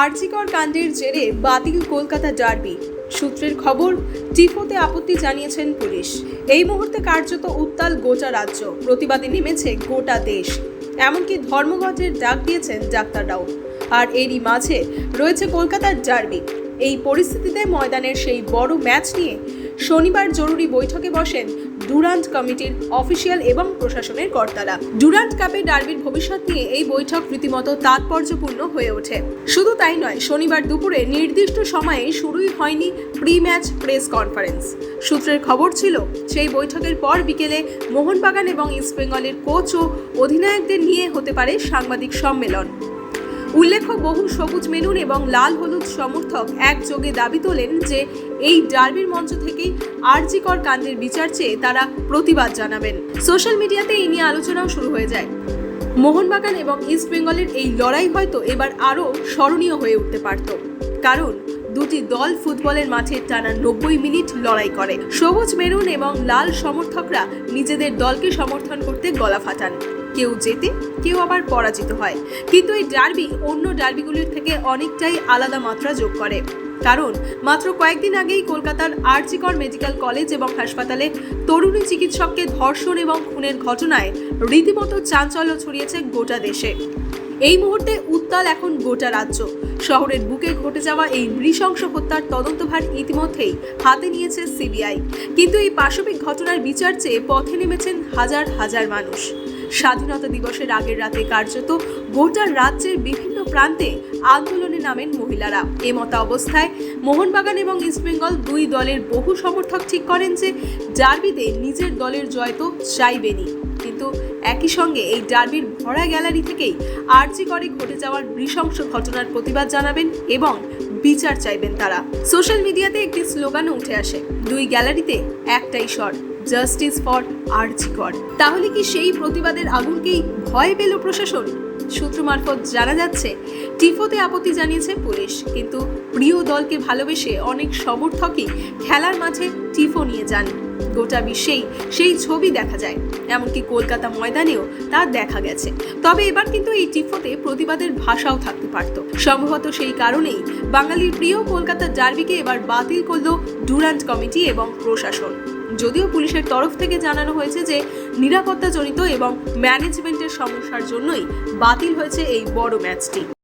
আরজিকর কাণ্ডের জেরে বাতিল কলকাতা ডার্বি। সূত্রের খবর টিফোতে আপত্তি জানিয়েছেন পুলিশ। এই মুহূর্তে কার্যত উত্তাল গোটা রাজ্য। প্রতিবাদে নেমেছে গোটা দেশ। এমনকি ধর্মঘটের ডাক দিয়েছেন ডাক্তাররাও আর এরই মাঝে রয়েছে কলকাতার ডার্বি। এই পরিস্থিতিতে ময়দানের সেই বড় ম্যাচ নিয়ে শনিবার জরুরি বৈঠকে বসেন ডুরান্ট কমিটির অফিসিয়াল এবং প্রশাসনের কর্তারা। ডুরান্ট কাপে ডার্বির ভবিষ্যৎ নিয়ে এই বৈঠক রীতিমতো তাৎপর্যপূর্ণ হয়ে ওঠে। শুধু তাই নয়, শনিবার দুপুরে নির্দিষ্ট সময়ে শুরুই হয়নি প্রি ম্যাচ প্রেস কনফারেন্স। সূত্রের খবর ছিল, সেই বৈঠকের পর বিকেলে মোহনবাগান এবং ইস্টবেঙ্গলের কোচ ও অধিনায়কদের নিয়ে হতে পারে সাংবাদিক সম্মেলন। উল্লেখ্য, বহু সবুজ মেনুন এবং লাল হলুদ সমর্থক একযোগে দাবি তোলেন যে এই ডার্বির মঞ্চ থেকেই আরজিকর কাণ্ডের বিচার চেয়ে তারা প্রতিবাদ জানাবেন। সোশ্যাল মিডিয়াতে এই নিয়ে আলোচনাও শুরু হয়ে যায়। মোহনবাগান এবং ইস্ট বেঙ্গলের এই লড়াই হয়তো এবার আরও স্মরণীয় হয়ে উঠতে পারত। কারণ দুটি দল ফুটবলের মাঠে টানা নব্বই মিনিট লড়াই করে। সবুজ মেরুন এবং লাল সমর্থকরা নিজেদের দলকে সমর্থন করতে গলা ফাটান। কেউ জেতে, কেউ আবার পরাজিত হয়। কিন্তু এই ডার্বি অন্য ডার্বিগুলির থেকে অনেকটাই আলাদা মাত্রা যোগ করে। কারণ, মাত্র কয়েকদিন আগেই কলকাতার আরজিকর মেডিকেল কলেজ এবং হাসপাতালে তরুণী চিকিৎসককে ধর্ষণ এবং খুনের ঘটনায় রীতিমতো চাঞ্চল্য ছড়িয়েছে গোটা দেশে। এই মুহূর্তে উত্তাল এখন গোটা রাজ্য। শহরের বুকে ঘটে যাওয়া এই নৃশংস হত্যার তদন্তভার ইতিমধ্যেই হাতে নিয়েছে সিবিআই। কিন্তু এই পাশবিক ঘটনার বিচার চেয়ে পথে নেমেছেন হাজার হাজার মানুষ। স্বাধীনতা দিবসের আগের রাতে কার্যত গোটা রাজ্যের বিভিন্ন প্রান্তে আন্দোলনে নামেন মহিলারা। এমতা অবস্থায় মোহনবাগান এবং ইস্টবেঙ্গল দুই দলের বহু সমর্থক ঠিক করেন যে, ডার্বিতে নিজের দলের জয় তো চাইবেনই। কিন্তু একই সঙ্গে এই ডার্বির ভরা গ্যালারি থেকেই আর্জি করে ঘটে যাওয়ার নৃশংস ঘটনার প্রতিবাদ জানাবেন এবং বিচার চাইবেন তারা। সোশ্যাল মিডিয়াতে একটি স্লোগানও উঠে আসে, দুই গ্যালারিতে একটাই স্বর। জাস্টিস ফর আর্জিকর তাহলে কি সেই প্রতিবাদের আগুনকেই ভয় পেল প্রশাসন? সূত্র মারফত জানা যাচ্ছে, টিফোতে আপত্তি জানিয়েছে পুলিশ। কিন্তু প্রিয় দলকে ভালোবেসে অনেক সমর্থকই খেলার মাঠে টিফো নিয়ে যান। গোটা বিশ্বেই সেই ছবি দেখা যায়। এমনকি কলকাতা ময়দানেও তা দেখা গেছে। তবে এবার কিন্তু এই টিফোতে প্রতিবাদের ভাষাও থাকতে পারত। সম্ভবত সেই কারণেই বাঙালির প্রিয় কলকাতার ডার্বিকে এবার বাতিল করল ডুরান্ট কমিটি এবং প্রশাসন। যদিও পুলিশের তরফ থেকে জানানো হয়েছে যে নিরাপত্তাজনিত এবং ম্যানেজমেন্টের সমস্যার জন্যই বাতিল হয়েছে এই বড় ম্যাচটি।